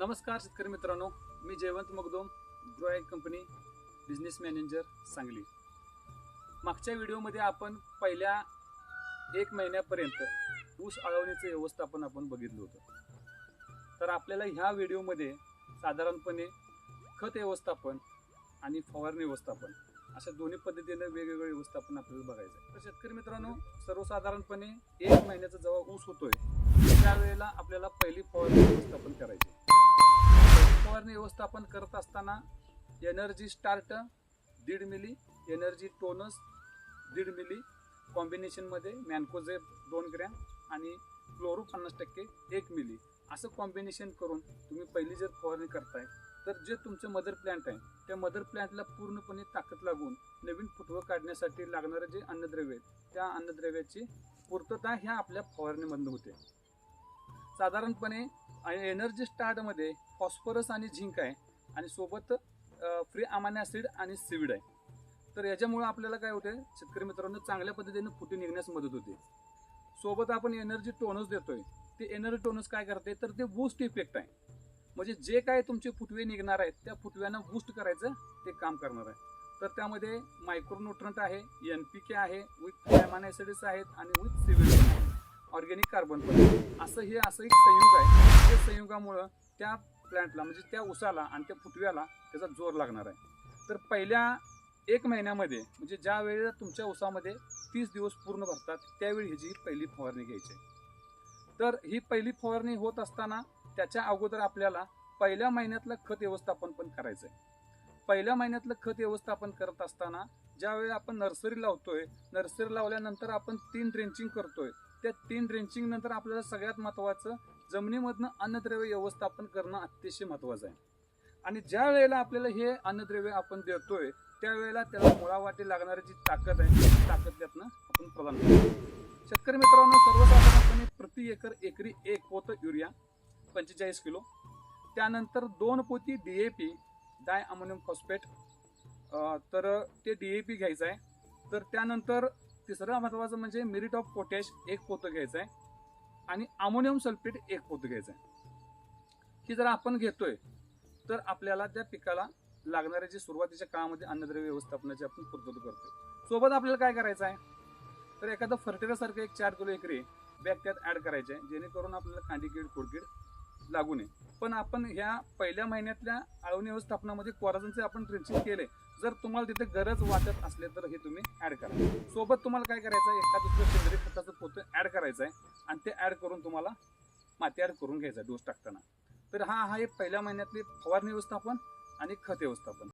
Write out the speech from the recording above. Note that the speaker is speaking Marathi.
नमस्कार शेतकरी मित्रांनो मी जयवंत मगदोम ग्रोॲग कंपनी बिझनेस मॅनेजर सांगली. मागच्या व्हिडिओमध्ये आपण पहिल्या एक महिन्यापर्यंत ऊस आळवणीचं व्यवस्थापन आपण बघितलं होतं. तर आपल्याला ह्या व्हिडिओमध्ये साधारणपणे खत व्यवस्थापन आणि फवारणी व्यवस्थापन अशा दोन्ही पद्धतीने वेगवेगळे व्यवस्थापन आपल्याला बघायचं आहे. तर शेतकरी मित्रांनो सर्वसाधारणपणे एक महिन्याचा जेव्हा ऊस होतोय त्यावेळेला आपल्याला पहिली फवारणी व्यवस्थापन करायची फवारणी व्यवस्थापन करत असताना एनर्जी स्टार्ट दीड मिली एनर्जी टोनस दीड मिली कॉम्बिनेशनमध्ये मॅनकोझेब दोन ग्रॅम आणि क्लोरो पन्नास टक्के एक मिली. असं कॉम्बिनेशन करून तुम्ही पहिली जर फवारणी करताय तर जे तुमचं मदर प्लॅन्ट आहे त्या मदर प्लॅन्टला पूर्णपणे ताकद लागून नवीन फुटवं काढण्यासाठी लागणारे जे अन्नद्रव्य आहेत त्या अन्नद्रव्याची पूर्तता ह्या आपल्या फवारणीमधनं होते. साधारणपणे एनर्जी स्टार्टमध्ये फॉस्फरस आणि झिंक आहे आणि सोबत फ्री अमाने ॲसिड आणि सिविड आहे. तर याच्यामुळे आपल्याला काय होते शेतकरी मित्रांनो चांगल्या पद्धतीने फुटे निघण्यास मदत होते. सोबत आपण एनर्जी टोनस देतोय. ते एनर्जी टोनस काय करते तर ते बूस्ट इफेक्ट आहे. म्हणजे जे काय तुमचे फुटवे निघणार आहेत त्या फुटव्यांना बूस्ट करायचं ते काम करणार आहे. तर त्यामध्ये मायक्रोन्युट्रंट आहे एन पी के आहे विथ अमाने ॲसिड्स आहेत आणि विथ सिविड आहे. ऑर्गॅनिक कार्बन पण असं हे असं एक संयुग आहे. त्या संयुगामुळं त्या प्लॅन्टला म्हणजे त्या उसाला आणि त्या फुटव्याला त्याचा जोर लागणार आहे. तर पहिल्या एक महिन्यामध्ये म्हणजे ज्या वेळेला तुमच्या उसामध्ये तीस दिवस पूर्ण भरतात त्यावेळी ह्याची पहिली फवारणी घ्यायची आहे. तर ही पहिली फवारणी होत असताना त्याच्या अगोदर आपल्याला पहिल्या महिन्यातलं खत व्यवस्थापन पण करायचं आहे पहिल्या महिन्यातलं खत व्यवस्थापन करत असताना ज्यावेळी आपण नर्सरी लावतोय नर्सरी लावल्यानंतर आपण तीन ड्रेंचिंग करतोय. त्या तीन ड्रेंचिंग नंतर आपल्याला सगळ्यात महत्वाचं जमिनीमधनं अन्नद्रव्य व्यवस्थापन करणं अतिशय महत्वाचं आहे. आणि ज्या वेळेला आपल्याला हे अन्नद्रव्य आपण देतोय त्यावेळेला त्याला मुळावाटी लागणारी जी ताकद आहे ती ताकद त्यातनं आपण प्रदान करतो. शेतकरी मित्रांनो सर्वसाधारणपणे प्रति एकर एकरी एक पोत युरिया पंचेचाळीस किलो. त्यानंतर दोन पोती D A P diammonium phosphate तर ते डी ए पी घ्यायचं आहे तर त्यानंतर तिसरं महत्वाचं म्हणजे मिरिट ऑफ पोटॅश एक पोतं घ्यायचं आहे आणि अमोनियम सल्फेट एक पोतं घ्यायचं आहे ही जर आपण घेतोय तर आपल्याला त्या पिकाला लागणारे जे सुरुवातीच्या काळामध्ये अन्नद्रव्य व्यवस्थापनाची आपण पूर्तता करतोय. सोबत आपल्याला काय करायचं आहे तर एखादं फर्टिलायझरसारखं एक चार किलो एकरी बॅग त्यात ऍड करायचे आहे जेणेकरून आपल्याला कांदीकीड खोडकीड लागू नये. पण आपण ह्या पहिल्या महिन्यातल्या आळवणी व्यवस्थापनामध्ये कोराजनचे आपण ड्रेंचिंग केले. जर तुम्हाला तिथे गरज वाटत असले तर हे तुम्ही ऍड करा. सोबत तुम्हाला काय करायचं आहे एका दुसरं सेंद्रिय खताचं पोतं ऍड करायचं आहे आणि ते ऍड करून तुम्हाला माती ऍड करून घ्यायचं आहे डोस टाकताना. तर हा हा एक पहिल्या महिन्यातली फवारणी व्यवस्थापन आणि खत व्यवस्थापन.